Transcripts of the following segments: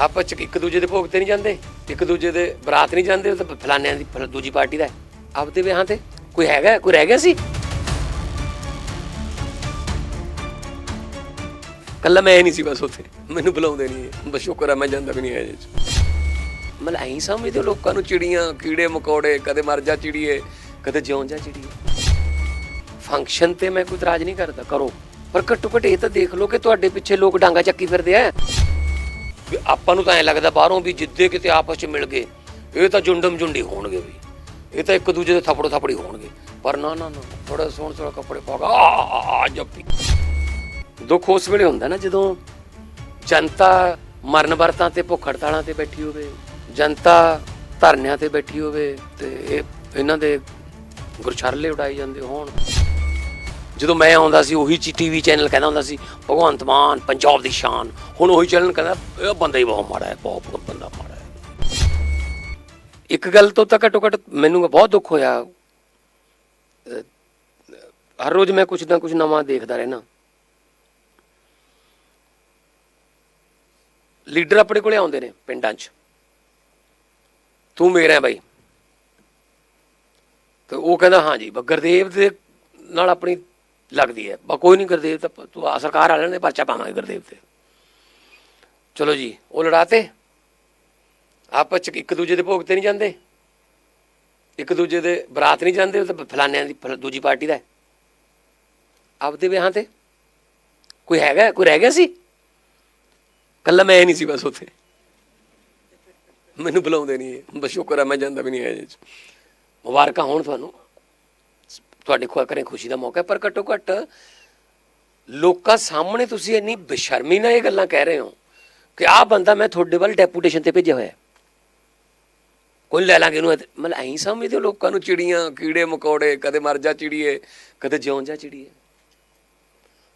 ਆਪਸ ਚ ਇੱਕ ਦੂਜੇ ਦੇ ਭੋਗ ਤੇ ਨਹੀਂ ਜਾਂਦੇ, ਇੱਕ ਦੂਜੇ ਦੇ ਬਰਾਤ ਨਹੀਂ ਜਾਂਦੇ, ਉਹ ਤਾਂ ਫਲਾਨਿਆਂ ਦੀ ਫਲ- ਦੂਜੀ ਪਾਰਟੀ ਦਾ ਹੈ। ਆਪਦੇ ਵਿਆਹਾਂ ਤੇ ਕੋਈ ਹੈਗਾ, ਕੋਈ ਰਹਿ ਗਿਆ ਸੀ? ਕੱਲਾ ਮੈਂ ਨਹੀਂ ਸੀ ਬਸ ਉੱਥੇ, ਮੈਨੂੰ ਬੁਲਾਉਂਦੇ ਨਹੀਂ ਬਸ ਸ਼ੁਕਰ ਹੈ ਮੈਂ ਜਾਂਦਾ ਵੀ ਨਹੀਂ ਹੈ ਜੀ ਮਤਲਬ ਐਂ ਸਮਝਦੇ ਲੋਕਾਂ ਨੂੰ ਚਿੜੀਆਂ, ਕੀੜੇ ਮਕੌੜੇ, ਕਦੇ ਮਰ ਜਾ ਚਿੜੀਏ, ਕਦੇ ਜਿਉਂ ਜਾ ਚਿੜੀਏ। ਫੰਕਸ਼ਨ ਤੇ ਮੈਂ ਕੋਈ ਇਤਰਾਜ਼ ਨਹੀਂ ਕਰਦਾ, ਕਰੋ। ਪਰ ਘੱਟੋ ਘੱਟ ਇਹ ਤਾਂ ਦੇਖ ਲਓ ਕਿ ਤੁਹਾਡੇ ਪਿੱਛੇ ਲੋਕ ਡਾਂਗਾ ਚੱਕੀ ਫਿਰਦੇ ਆ। ਵੀ ਆਪਾਂ ਨੂੰ ਤਾਂ ਐ ਲੱਗਦਾ ਬਾਹਰੋਂ ਵੀ ਜਿੱਦੇ ਕਿਤੇ ਆਪਸ ਚ ਮਿਲ ਗਏ ਇਹ ਤਾਂ ਜੁੰਡਮ ਜੁੰਡੀ ਹੋਣਗੇ ਵੀ। ਇਹ ਤਾਂ ਇੱਕ ਦੂਜੇ ਦੇ ਥੱਪੜੋ ਥੱਪੜੀ ਹੋਣਗੇ। ਪਰ ਨਾ ਨਾ ਨਾ ਥੋੜਾ ਸੋਹਣ ਸੋਹਣਾ ਕੱਪੜੇ ਪਾ ਆ ਆ, ਆ ਜੱਪੀ ਦੁੱਖ ਉਸ ਵੇਲੇ ਹੁੰਦਾ ਨਾ ਜਦੋਂ ਜਨਤਾ ਮਰਨ ਵਰਤਾਂ ਤੇ ਭੁੱਖ ਹੜਤਾਲਾਂ ਤੇ ਬੈਠੀ ਹੋਵੇ ਜਨਤਾ ਧਰਨਿਆਂ ਤੇ ਬੈਠੀ ਹੋਵੇ ਤੇ ਇਹ ਇਹਨਾਂ ਦੇ ਗੁਰਛਰਲੇ ਉਡਾਈ ਜਾਂਦੇ ਹੋਣ। ਜਦੋਂ ਮੈਂ ਆਉਂਦਾ ਸੀ, ਉਹੀ ਚੀ ਟੀਵੀ ਚੈਨਲ ਕਹਿੰਦਾ ਹੁੰਦਾ ਸੀ, ਭਗਵੰਤ ਮਾਨ, ਪੰਜਾਬ ਦੀ ਸ਼ਾਨ। ਹੁਣ ਉਹੀ ਚੈਨਲ ਕਹਿੰਦਾ, ਇਹ ਬੰਦਾ ਹੀ ਬਹੁਤ ਮਾੜਾ ਹੈ, ਬਹੁਤ ਬੰਦਾ ਮਾੜਾ ਹੈ। ਇੱਕ ਗੱਲ ਤੋਂ ਤਾਂ ਘੱਟੋ ਘੱਟ ਮੈਨੂੰ ਬਹੁਤ ਦੁੱਖ ਹੋਇਆ। ਹਰ ਰੋਜ਼ ਮੈਂ ਕੁਝ ਨਾ ਕੁਝ ਨਵਾਂ ਦੇਖਦਾ ਰਹਿਣਾ ਲੀਡਰ ਆਪਣੇ ਕੋਲੇ ਆਉਂਦੇ ਨੇ ਪਿੰਡਾਂ 'ਚ। ਤੂੰ ਮੇਰਾ ਹੈ ਬਾਈ। ਤੇ ਉਹ ਕਹਿੰਦਾ ਹਾਂਜੀ ਬੱਗਰਦੇਵ ਦੇ ਨਾਲ ਆਪਣੀ ਲੱਗਦੀ ਹੈ। ਬਾ ਕੋਈ ਨਹੀਂ ਗੁਰਦੇਵ ਤਾਂ ਤੂੰ ਆ ਸਰਕਾਰ ਵਾਲਿਆਂ ਨੇ ਪਰਚਾ ਪਾਵਾਂਗੇ ਗੁਰਦੇਵ ਤੇ। ਚਲੋ ਜੀ, ਉਹ ਲੜਾਤੇ। ਆਪਸ ਚ ਇੱਕ ਦੂਜੇ ਦੇ ਭੋਗ ਤੇ ਨਹੀਂ ਜਾਂਦੇ। ਇੱਕ ਦੂਜੇ ਦੇ ਬਰਾਤ ਨਹੀਂ ਜਾਂਦੇ, ਉਹ ਤਾਂ ਫਲਾਨਿਆਂ ਦੀ ਦੂਜੀ ਪਾਰਟੀ ਦਾ ਆਪਦੇ ਵਿਆਹਾਂ ਤੇ? ਕੋਈ ਹੈਗਾ ਕੋਈ ਰਹਿ ਗਿਆ ਸੀ? ਕੱਲਾ ਮੈਂ ਨਹੀਂ ਸੀ ਬਸ ਉੱਥੇ। ਮੈਨੂੰ ਬੁਲਾਉਂਦੇ ਨਹੀਂ ਬਸ ਸ਼ੁਕਰ ਹੈ, ਮੈਂ ਜਾਂਦਾ ਵੀ ਨਹੀਂ ਹੈ ਜੀ। ਮੁਬਾਰਕਾਂ ਹੋਣ ਤੁਹਾਨੂੰ। ਤੁਹਾਡੇ ਖੁਆ ਕਰੇ ਖੁਸ਼ੀ ਦਾ ਮੌਕਾ ਪਰ ਘੱਟੋ ਘੱਟ ਲੋਕਾਂ ਸਾਹਮਣੇ ਤੁਸੀਂ ਇੰਨੀ ਬੇਸ਼ਰਮੀ ਨਾਲ ਇਹ ਗੱਲਾਂ ਕਹਿ ਰਹੇ ਹੋ ਕਿ ਆਹ ਬੰਦਾ ਮੈਂ ਤੁਹਾਡੇ ਵੱਲ ਡੈਪੂਟੇਸ਼ਨ ਤੇ ਭੇਜਿਆ ਹੋਇਆ ਕੋਈ ਲੈ ਲਾਂਗੇ ਇਹਨੂੰ ਮਤਲਬ ਐਂ ਸਮਝਦੇ ਹੋ ਲੋਕਾਂ ਨੂੰ ਚਿੜੀਆਂ, ਕੀੜੇ, ਮਕੌੜੇ, ਕਦੇ ਮਰ ਜਾ ਚਿੜੀਏ, ਕਦੇ ਜਿਉਂ ਜਾ ਚਿੜੀਏ।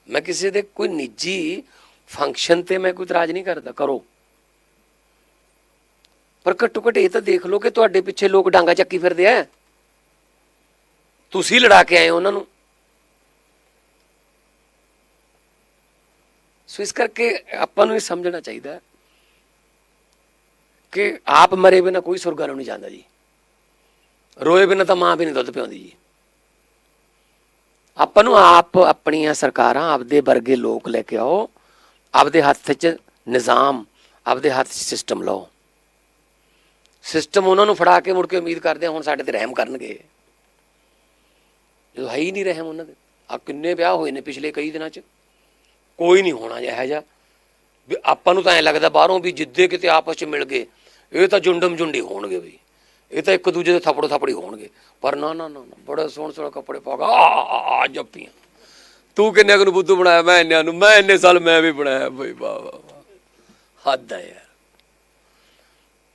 ਮੈਂ ਕਿਸੇ ਦੇ ਕੋਈ ਨਿੱਜੀ ਫੰਕਸ਼ਨ ਤੇ ਮੈਂ ਕੋਈ ਇਤਰਾਜ਼ ਨਹੀਂ ਕਰਦਾ, ਕਰੋ। ਪਰ ਘੱਟੋ ਘੱਟ ਇਹ ਤਾਂ ਦੇਖ ਲਓ ਕਿ ਤੁਹਾਡੇ ਪਿੱਛੇ ਲੋਕ ਡਾਂਗਾ ਚੱਕੀ ਫਿਰਦੇ ਆ। ਤੁਸੀਂ ਲੜਾ ਕੇ ਆਏ ਹੋ ਉਹਨਾਂ ਨੂੰ। ਸੋ ਇਸ ਕਰਕੇ ਆਪਾਂ ਨੂੰ ਇਹ ਸਮਝਣਾ ਚਾਹੀਦਾ ਕਿ ਆਪ ਮਰੇ ਬਿਨਾ ਕੋਈ ਸੁਰਗਾਂ ਨੂੰ ਨਹੀਂ ਜਾਂਦਾ ਜੀ। ਰੋਏ ਬਿਨਾ ਤਾਂ ਮਾਂ ਵੀ ਨਹੀਂ ਦੁੱਧ ਪਿਆਉਂਦੀ ਜੀ। ਆਪਾਂ ਨੂੰ ਆਪ ਆਪਣੀਆਂ ਸਰਕਾਰਾਂ ਆਪਦੇ ਵਰਗੇ ਲੋਕ ਲੈ ਕੇ ਆਓ, ਆਪਦੇ ਹੱਥ 'ਚ ਨਿਜ਼ਾਮ, ਆਪਦੇ ਹੱਥ 'ਚ ਸਿਸਟਮ ਲਓ। ਸਿਸਟਮ ਉਹਨਾਂ ਨੂੰ ਫੜਾ ਕੇ ਮੁੜ ਕੇ ਉਮੀਦ ਕਰਦੇ ਹੁਣ ਸਾਡੇ ਤੇ ਰਹਿਮ ਕਰਨਗੇ। ਜਦੋਂ ਹੈ ਹੀ ਨਹੀਂ ਰਹਿਮ ਉਹਨਾਂ ਦੇ। ਆ ਕਿੰਨੇ ਵਿਆਹ ਹੋਏ ਨੇ ਪਿਛਲੇ ਕਈ ਦਿਨਾਂ 'ਚ। ਕੋਈ ਨਹੀਂ ਹੋਣਾ ਇਹੋ ਜਿਹਾ। ਵੀ ਆਪਾਂ ਨੂੰ ਤਾਂ ਐ ਲੱਗਦਾ ਬਾਹਰੋਂ ਵੀ ਜਿੱਦੇ ਕਿਤੇ ਆਪਸ 'ਚ ਮਿਲ ਗਏ ਇਹ ਤਾਂ ਜੁੰਡਮ ਜੁੰਡੀ ਹੋਣਗੇ ਵੀ ਇਹ ਤਾਂ ਇੱਕ ਦੂਜੇ ਦੇ ਥਪੜੋ ਥਪੜੀ ਹੋਣਗੇ। ਪਰ ਨਾ ਨਾ ਨਾ ਬੜਾ ਸੋਹਣ ਸੋਹਣਾ ਕੱਪੜੇ ਪਾ ਕੇ ਆ ਆ, ਆ ਆ ਜੱਪੀਆਂ। ਤੂੰ ਕਿੰਨੇ ਕੁ ਨੂੰ ਬੁੱਧੂ ਬਣਾਇਆ? ਮੈਂ ਇੰਨਿਆਂ ਨੂੰ। ਮੈਂ ਇੰਨੇ ਸਾਲ ਮੈਂ ਵੀ ਬਣਾਇਆ ਬਈ ਵਾਹ ਵਾਹ ਹੱਦ ਹੈ ਯਾਰ।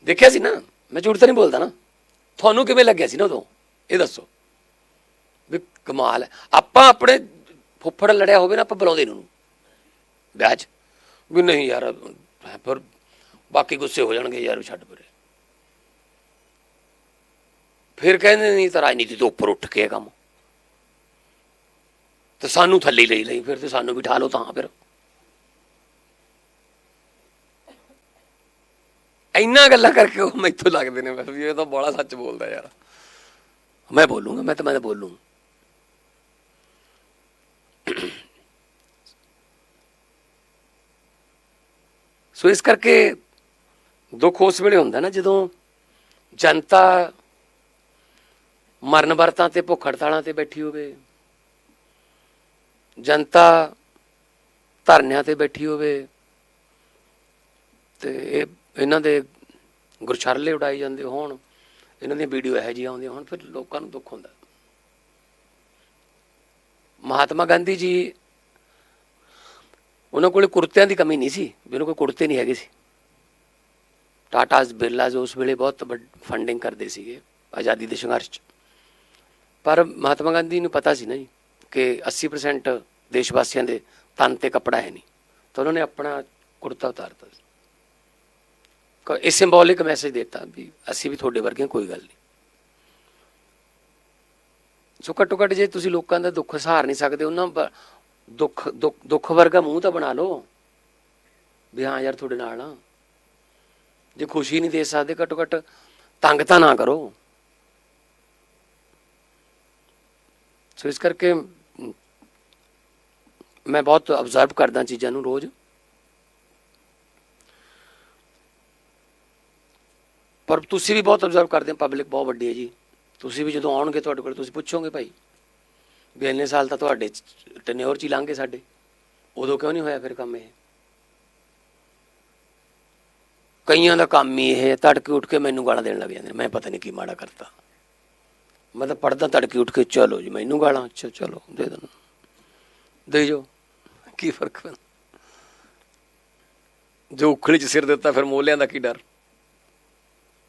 ਦੇਖਿਆ ਸੀ ਨਾ? ਮੈਂ ਝੂਠ ਤਾਂ ਨਹੀਂ ਬੋਲਦਾ ਨਾ। ਤੁਹਾਨੂੰ ਕਿਵੇਂ ਲੱਗਿਆ ਸੀ ਨਾ ਉਦੋਂ? ਇਹ ਦੱਸੋ। ਕਮਾਲ ਹੈ। ਆਪਾਂ ਆਪਣੇ ਫੁੱਫੜ ਲੜਿਆ ਹੋਵੇ ਨਾ, ਆਪਾਂ ਬੁਲਾਉਂਦੇ ਨੂੰ ਵਿਆਹ 'ਚ ਵੀ ਨਹੀਂ ਯਾਰ ਫਿਰ ਬਾਕੀ ਗੁੱਸੇ ਹੋ ਜਾਣਗੇ ਯਾਰ ਛੱਡ ਪਰੇ। ਫਿਰ ਕਹਿੰਦੇ ਨਹੀਂ ਤਾਂ ਰਾਜਨੀਤੀ ਤੋਂ ਉੱਪਰ ਉੱਠ ਕੇ ਇਹ ਕੰਮ। ਤੇ ਸਾਨੂੰ ਥੱਲੇ ਲਈ ਲਈ, ਫਿਰ ਤੇ ਸਾਨੂੰ ਬਿਠਾ ਲਓ ਤਾਂ ਫਿਰ। ਇੰਨਾ ਗੱਲਾਂ ਕਰਕੇ ਉਹ ਮੈਥੋਂ ਲੱਗਦੇ ਨੇ ਬਸ ਵੀ ਇਹ ਤਾਂ ਬੜਾ ਸੱਚ ਬੋਲਦਾ ਯਾਰ। ਮੈਂ ਬੋਲੂੰਗਾ, ਮੈਂ ਤਾਂ ਮੈਂ ਤਾਂ ਬੋਲੂੰ ਸੋ ਇਸ ਕਰਕੇ ਦੁੱਖ ਉਸ ਵੇਲੇ ਹੁੰਦਾ ਨਾ ਜਦੋਂ ਜਨਤਾ ਮਰਨ ਵਰਤਾਂ ਤੇ ਭੁੱਖ ਹੜਤਾਲਾਂ ਤੇ ਬੈਠੀ ਹੋਵੇ। ਜਨਤਾ ਧਰਨਿਆਂ ਤੇ ਬੈਠੀ ਹੋਵੇ ਤੇ ਇਹ, ਇਹਨਾਂ ਦੇ ਗੁਰਛਰਲੇ ਉਡਾਈ ਜਾਂਦੇ ਹੋਣ, ਇਹਨਾਂ ਦੀਆਂ ਵੀਡੀਓ ਇਹੋ ਜਿਹੀਆਂ ਆਉਂਦੀਆਂ ਹੋਣ, ਫਿਰ ਲੋਕਾਂ ਨੂੰ ਦੁੱਖ ਹੁੰਦਾ। ਮਹਾਤਮਾ ਗਾਂਧੀ ਜੀ ਉਹਨਾਂ ਕੋਲੇ ਕੁਰਤਿਆਂ ਦੀ ਕਮੀ ਨਹੀਂ ਸੀ ਵੀ ਉਹਨਾਂ ਕੋਲ ਕੁਰਤੇ ਨਹੀਂ ਹੈਗੇ ਸੀ ਟਾਟਾਸ ਬਿਰਲਾਸ ਉਸ ਵੇਲੇ ਬਹੁਤ ਫੰਡਿੰਗ ਕਰਦੇ ਸੀਗੇ ਆਜ਼ਾਦੀ ਦੇ ਸੰਘਰਸ਼ 'ਚ ਪਰ ਮਹਾਤਮਾ ਗਾਂਧੀ ਨੂੰ ਪਤਾ ਸੀ ਨਾ ਜੀ ਕਿ 80% ਦੇਸ਼ ਵਾਸੀਆਂ ਦੇ ਤਨ ਤੇ ਕੱਪੜਾ ਹੈ ਨਹੀਂ ਤਾਂ ਉਹਨਾਂ ਨੇ ਆਪਣਾ ਕੁਰਤਾ ਉਤਾਰਤਾ ਸੀ ਇਹ ਸਿੰਬੋਲਿਕ ਮੈਸੇਜ ਦਿੱਤਾ ਵੀ ਅਸੀਂ ਵੀ ਤੁਹਾਡੇ ਵਰਗੇ ਹਾਂ, ਕੋਈ ਗੱਲ ਨਹੀਂ ਸੋ ਘੱਟੋ ਘੱਟ ਜੇ ਤੁਸੀਂ ਲੋਕਾਂ ਦਾ ਦੁੱਖ ਸਹਾਰ ਨਹੀਂ ਸਕਦੇ, ਉਹਨਾਂ ਬ- ਦੁੱਖ ਦੁੱਖ ਦੁੱਖ ਵਰਗਾ ਮੂੰਹ ਤਾਂ ਬਣਾ ਲਓ। ਵੀ ਹਾਂ ਯਾਰ ਤੁਹਾਡੇ ਨਾਲ ਆ। ਜੇ ਖੁਸ਼ੀ ਨਹੀਂ ਦੇ ਸਕਦੇ, ਘੱਟੋ ਘੱਟ ਤੰਗ ਤਾਂ ਨਾ ਕਰੋ। ਸੋ ਇਸ ਕਰਕੇ ਮੈਂ ਬਹੁਤ ਅਬਜ਼ਰਵ ਕਰਦਾ ਚੀਜ਼ਾਂ ਨੂੰ ਰੋਜ਼। ਪਰ ਤੁਸੀਂ ਵੀ ਬਹੁਤ ਅਬਜ਼ਰਵ ਕਰਦੇ ਹੋ ਪਬਲਿਕ ਬਹੁਤ ਵੱਡੀ ਹੈ ਜੀ। ਤੁਸੀਂ ਵੀ ਜਦੋਂ ਆਉਣਗੇ ਤੁਹਾਡੇ ਕੋਲ, ਤੁਸੀਂ ਪੁੱਛੋਗੇ ਭਾਈ ਵੀ ਇੰਨੇ ਸਾਲ ਤਾਂ ਤੁਹਾਡੇ ਟੈਨਿਓਰ ਚ ਹੀ ਲੰਘੇ ਸਾਡੇ। ਉਦੋਂ ਕਿਉਂ ਨਹੀਂ ਹੋਇਆ ਫਿਰ ਕੰਮ ਇਹ? ਕਈਆਂ ਦਾ ਕੰਮ ਹੀ ਇਹ ਤੜਕੇ ਉੱਠ ਕੇ ਮੈਨੂੰ ਗਾਲਾਂ ਦੇਣ ਲੱਗ ਜਾਂਦੇ ਮੈਂ ਪਤਾ ਨਹੀਂ ਕੀ ਮਾੜਾ ਕਰਤਾ। ਮੈਂ ਤਾਂ ਪੜਦਾ ਤੜਕੇ ਉੱਠ ਕੇ, ਚਲੋ ਜੀ, ਮੈਨੂੰ ਗਾਲਾਂ ਅੱਛਾ ਚਲੋ, ਦੇ ਦੇਣਾ ਦੇ ਜੋ। ਕੀ ਫ਼ਰਕ ਪੈਂਦਾ? ਜੋ ਉਖਲੀ ਚ ਸਿਰ ਦਿੱਤਾ ਫਿਰ ਮੋਲਿਆਂ ਦਾ ਕੀ ਡਰ?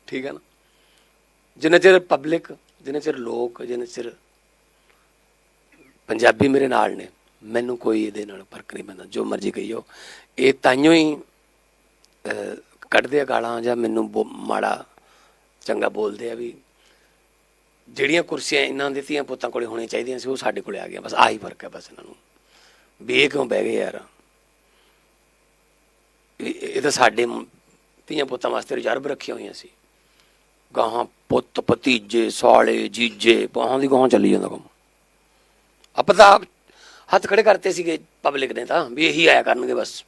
ਠੀਕ ਹੈ ਨਾ? ਜਿੰਨਾ ਚਿਰ ਪਬਲਿਕ ਜਿੰਨਾ ਚਿਰ ਲੋਕ, ਜਿੰਨਾ ਚਿਰ ਪੰਜਾਬੀ ਮੇਰੇ ਨਾਲ ਨੇ, ਮੈਨੂੰ ਕੋਈ ਇਹਦੇ ਨਾਲ ਫ਼ਰਕ ਨਹੀਂ ਪੈਂਦਾ, ਜੋ ਮਰਜ਼ੀ ਕਹੀਓ। ਇਹ ਤਾਈਓ ਹੀ ਕੱਢਦੇ ਆ ਗਾਲਾਂ ਜਾਂ ਮੈਨੂੰ ਬੋ- ਮਾੜਾ, ਚੰਗਾ ਬੋਲਦੇ ਆ ਵੀ ਜਿਹੜੀਆਂ ਕੁਰਸੀਆਂ ਇਹਨਾਂ ਦੇ ਧੀਆਂ ਪੁੱਤਾਂ ਕੋਲੇ ਹੋਣੀਆਂ ਚਾਹੀਦੀਆਂ ਸੀ, ਉਹ ਸਾਡੇ ਕੋਲੇ ਆ ਗਈਆਂ, ਬਸ ਆਹੀ ਫ਼ਰਕ ਹੈ ਬਸ ਇਹਨਾਂ ਨੂੰ। ਵੀ ਇਹ ਕਿਉਂ ਬਹਿ ਗਏ ਯਾਰ? ਇਹ ਇਹ ਤਾਂ ਸਾਡੇ ਧੀਆਂ ਪੁੱਤਾਂ ਵਾਸਤੇ ਰਿਜ਼ਰਵ ਰੱਖੀਆਂ ਹੋਈਆਂ ਸੀ। ਗਾਹਾਂ ਪੁੱਤ ਭਤੀਜੇ, ਸਾਲੇ, ਜੀਜੇ, ਬਾਹਾਂ ਦੀ ਗਾਹਾਂ ਚੱਲੀ ਜਾਂਦਾ ਕੰਮ। ਆਪਾਂ ਤਾਂ ਆਪ ਹੱਥ ਖੜੇ ਕਰਤੇ ਸੀਗੇ ਪਬਲਿਕ ਨੇ ਤਾਂ, ਵੀ ਇਹੀ ਆਇਆ ਕਰਨਗੇ ਬਸ।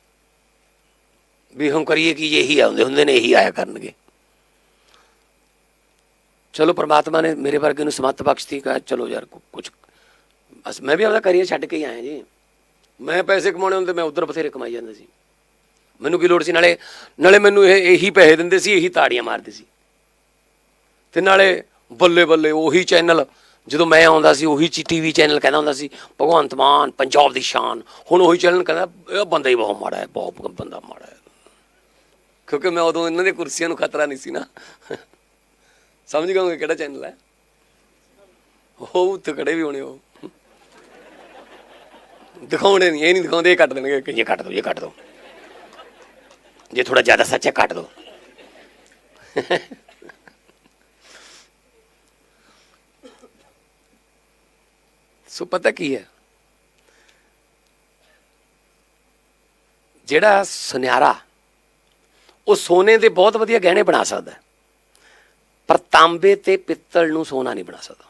ਵੀ ਹੁਣ ਕਰੀਏ ਕਿ, ਇਹੀ ਆਉਂਦੇ ਹੁੰਦੇ ਨੇ, ਇਹੀ ਆਇਆ ਕਰਨਗੇ। ਚਲੋ ਪ੍ਰਮਾਤਮਾ ਨੇ ਮੇਰੇ ਵਰਗੇ ਨੂੰ ਸਮੱਤ ਬਖਸ਼ਤੀ, ਕਹਾ ਚਲੋ ਯਾਰ ਕੁਝ ਬਸ ਮੈਂ ਵੀ ਆਪਣਾ ਕਰੀਅਰ ਛੱਡ ਕੇ ਹੀ ਆਇਆ ਜੀ। ਮੈਂ ਪੈਸੇ ਕਮਾਉਣੇ ਹੁੰਦੇ, ਮੈਂ ਉਧਰ ਬਥੇਰੇ ਕਮਾਈ ਜਾਂਦਾ ਸੀ। ਮੈਨੂੰ ਕੀ ਲੋੜ ਸੀ, ਨਾਲੇ ਨਾਲੇ ਮੈਨੂੰ ਇਹ, ਇਹੀ ਪੈਸੇ ਦਿੰਦੇ ਸੀ, ਇਹੀ ਤਾੜੀਆਂ ਮਾਰਦੇ ਸੀ। ਤੇ ਨਾਲੇ ਬੱਲੇ ਬੱਲੇ ਉਹੀ ਚੈਨਲ ਜਦੋਂ ਮੈਂ ਆਉਂਦਾ ਸੀ, ਉਹੀ ਚੀ ਟੀਵੀ ਚੈਨਲ ਕਹਿੰਦਾ ਹੁੰਦਾ ਸੀ, ਭਗਵੰਤ ਮਾਨ, ਪੰਜਾਬ ਦੀ ਸ਼ਾਨ। ਹੁਣ ਉਹੀ ਚੈਨਲ ਕਹਿੰਦਾ, ਇਹ ਬੰਦਾ ਹੀ ਬਹੁਤ ਮਾੜਾ ਹੈ, ਬਹੁਤ ਬੰਦਾ ਮਾੜਾ ਹੈ। ਕਿਉਂਕਿ ਮੈਂ ਉਦੋਂ ਇਹਨਾਂ ਦੇ ਕੁਰਸੀਆਂ ਨੂੰ ਖਤਰਾ ਨਹੀਂ ਸੀ ਨਾ। ਸਮਝ ਗਏ ਕਿਹੜਾ ਚੈਨਲ ਹੈ? ਉਹ ਉੱਤੇ ਖੜੇ ਵੀ ਹੋਣੇ ਉਹ। ਦਿਖਾਉਣੇ ਨਹੀਂ, ਇਹ ਨਹੀਂ ਦਿਖਾਉਂਦੇ, ਇਹ ਕੱਟ ਦੇਣਗੇ ਕਿ ਇਹ ਕੱਟ ਦੋ, ਇਹ ਕੱਟ ਦੋ। ਜੇ ਥੋੜਾ ਜ਼ਿਆਦਾ ਸੱਚ ਹੈ, ਕੱਟ ਦੋ। ਸੋ ਪਤਾ ਕੀ ਹੈ? ਜਿਹੜਾ ਸੁਨਿਆਰਾ, ਉਹ ਸੋਨੇ ਦੇ ਬਹੁਤ ਵਧੀਆ ਗਹਿਣੇ ਬਣਾ ਸਕਦਾ ਪਰ ਤਾਂਬੇ ਤੇ ਪਿੱਤਲ ਨੂੰ ਸੋਨਾ ਨਹੀਂ ਬਣਾ ਸਕਦਾ।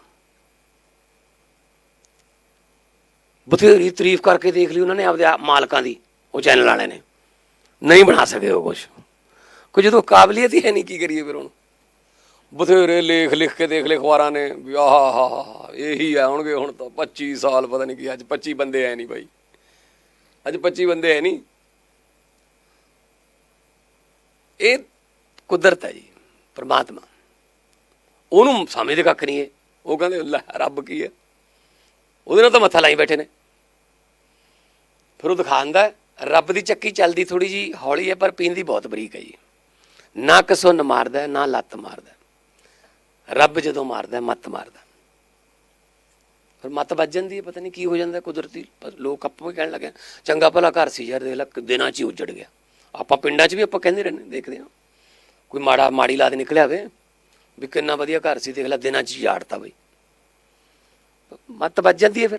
ਬਥੇਰੀ ਤਾਰੀਫ ਕਰਕੇ ਦੇਖ ਲਈ ਉਹਨਾਂ ਨੇ ਆਪਦੇ ਮਾਲਕਾਂ ਦੀ, ਉਹ ਚੈਨਲ ਵਾਲਿਆਂ ਨੇ। ਨਹੀਂ ਬਣਾ ਸਕੇ ਉਹ ਕੁਝ ਕੋਈ ਜਦੋਂ ਕਾਬਲੀਅਤ ਹੀ ਹੈ ਨਹੀਂ, ਕੀ ਕਰੀਏ ਫਿਰ ਉਹਨੂੰ ਬਥੇਰੇ ਲੇਖ ਲਿਖ ਕੇ ਦੇਖ ਲਏ ਅਖਬਾਰਾਂ ਨੇ ਵੀ ਆਹ ਹਾ ਹਾ ਇਹੀ ਆਉਣਗੇ ਹੁਣ ਤਾਂ 25 ਸਾਲ ਪਤਾ ਨਹੀਂ ਕੀ ਅੱਜ 25 ਬੰਦੇ ਐ ਨਹੀਂ ਬਾਈ। ਅੱਜ 25 ਬੰਦੇ ਐ ਨਹੀਂ। ਇਹ ਕੁਦਰਤ ਹੈ ਜੀ ਪਰਮਾਤਮਾ। ਉਹਨੂੰ ਸਮਝਦੇ ਕੱਖ ਨਹੀਂ ਹੈ। ਉਹ ਕਹਿੰਦੇ ਲੈ ਰੱਬ ਕੀ ਹੈ? ਉਹਦੇ ਨਾਲ ਤਾਂ ਮੱਥਾ ਲਾਈ ਬੈਠੇ ਨੇ। ਫਿਰ ਉਹ ਦਿਖਾਉਂਦਾ ਹੈ, ਰੱਬ ਦੀ ਚੱਕੀ ਚੱਲਦੀ ਥੋੜੀ ਜੀ ਹੌਲੀ ਹੈ ਪਰ ਪੀਂਦੀ ਬਹੁਤ ਬਰੀਕ ਹੈ ਜੀ। ਨਾ ਕਸੁੰਨ ਮਾਰਦਾ ਨਾ ਲੱਤ ਮਾਰਦਾ ਰੱਬ ਜਦੋਂ ਮਾਰਦਾ, ਮੱਤ ਮਾਰਦਾ। ਹੈ। ਮੱਤ ਵੱਜ ਜਾਂਦੀ ਹੈ, ਪਤਾ ਨਹੀਂ ਕੀ ਹੋ ਜਾਂਦਾ, ਕੁਦਰਤੀ ਪਰ ਲੋਕ ਆਪਾਂ ਵੀ ਕਹਿਣ ਲੱਗੇ ਚੰਗਾ ਭਲਾ ਘਰ ਸੀ ਯਾਰ, ਦੇਖ ਲੈ ਦਿਨਾਂ 'ਚ ਹੀ ਉੱਜੜ ਗਿਆ। ਆਪਾਂ ਪਿੰਡਾਂ 'ਚ ਵੀ ਆਪਾਂ ਕਹਿੰਦੇ ਰਹਿੰਦੇ, ਦੇਖਦੇ ਹਾਂ। ਕੋਈ ਮਾੜਾ, ਮਾੜੀ ਲਾਦ ਨਿਕਲਿਆ ਹੋਵੇ, ਵੀ ਕਿੰਨਾ ਵਧੀਆ ਘਰ ਸੀ, ਦੇਖ ਲੈ, ਦਿਨਾਂ 'ਚ ਹੀ ਝਾੜਤਾ ਬਈ। ਮੱਤ ਵੱਜ ਜਾਂਦੀ ਹੈ ਫਿਰ।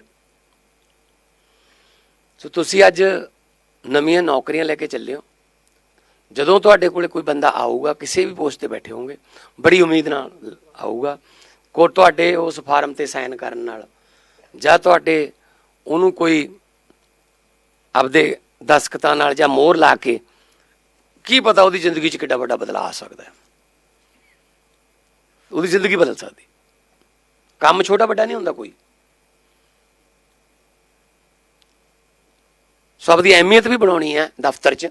ਸੋ ਤੁਸੀਂ ਅੱਜ ਨਵੀਆਂ ਨੌਕਰੀਆਂ ਲੈ ਕੇ ਚੱਲੇ ਹੋ। ਜਦੋਂ ਤੁਹਾਡੇ ਕੋਲੇ ਕੋਈ ਬੰਦਾ ਆਊਗਾ, ਕਿਸੇ ਵੀ ਪੋਸਟ ਤੇ ਬੈਠੇ ਹੋਗੇ ਬੜੀ ਉਮੀਦ ਨਾਲ ਆਊਗਾ ਕੋ ਤੁਹਾਡੇ ਉਸ ਫਾਰਮ ਤੇ ਸਾਈਨ ਕਰਨ ਨਾਲ। ਜਾਂ ਤੁਹਾਡੇ ਉਹਨੂੰ ਕੋਈ ਆਪਦੇ ਦਸਖਤਾਂ ਨਾਲ ਜਾਂ ਮੋਹਰ ਲਾ ਕੇ ਕੀ ਪਤਾ ਉਹਦੀ ਜ਼ਿੰਦਗੀ 'ਚ ਕਿੱਡਾ ਵੱਡਾ ਬਦਲਾਅ ਆ ਸਕਦਾ ਹੈ। ਉਹਦੀ ਜ਼ਿੰਦਗੀ ਬਦਲ ਸਕਦੀ। ਕੰਮ ਛੋਟਾ ਵੱਡਾ ਨਹੀਂ ਹੁੰਦਾ ਕੋਈ। ਸਭ ਦੀ ਅਹਿਮੀਅਤ ਵੀ ਬਣਾਉਣੀ ਹੈ ਦਫ਼ਤਰ 'ਚ।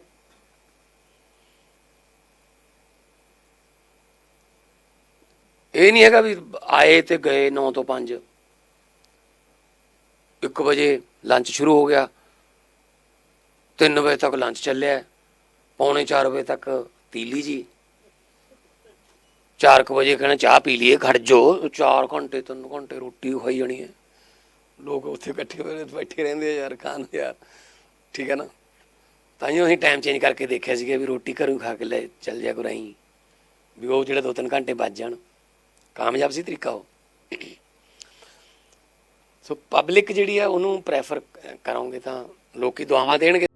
ਇਹ ਨਹੀਂ ਹੈਗਾ ਵੀ ਆਏ ਤੇ ਗਏ 9 ਤੋਂ 5 1 ਵਜੇ ਲੰਚ ਸ਼ੁਰੂ ਹੋ ਗਿਆ। 3 ਵਜੇ ਤੱਕ ਲੰਚ ਚੱਲਿਆ। ਪੌਣੇ 4 ਵਜੇ ਤੱਕ ਤੀਲੀ ਜੀ। 4 ਵਜੇ ਕਹਿੰਦਾ ਚਾਹ ਪੀ ਲਈਏ, ਖੜ ਜੋ। 4 ਘੰਟੇ 3 ਘੰਟੇ ਰੋਟੀ ਖਾਈ ਜਾਣੀ ਹੈ। ਲੋਕ ਉੱਥੇ ਇਕੱਠੇ ਹੋਏ ਬੈਠੇ ਰਹਿੰਦੇ ਆ ਯਾਰ, ਖਾਣ ਯਾਰ। ਠੀਕ ਹੈ ਨਾ? ਤਾਂ ਹੀ ਅਸੀਂ ਟਾਈਮ ਚੇਂਜ ਕਰਕੇ ਦੇਖਿਆ ਸੀਗਾ ਵੀ ਰੋਟੀ ਘਰੋਂ ਖਾ ਕੇ ਲੈ ਚੱਲ ਜਾ ਕੋ ਰਹੀ ਵੀ ਉਹ ਜਿਹੜੇ 2-3 ਘੰਟੇ ਬਚ ਜਾਣ। ਕਾਮਯਾਬ ਸੀ ਤਰੀਕਾ ਉਹ। ਸੋ ਪਬਲਿਕ ਜਿਹੜੀ ਆ ਉਹਨੂੰ ਪ੍ਰੈਫਰ ਕਰੋਗੇ ਤਾਂ ਲੋਕੀ ਦੁਆਵਾਂ ਦੇਣਗੇ।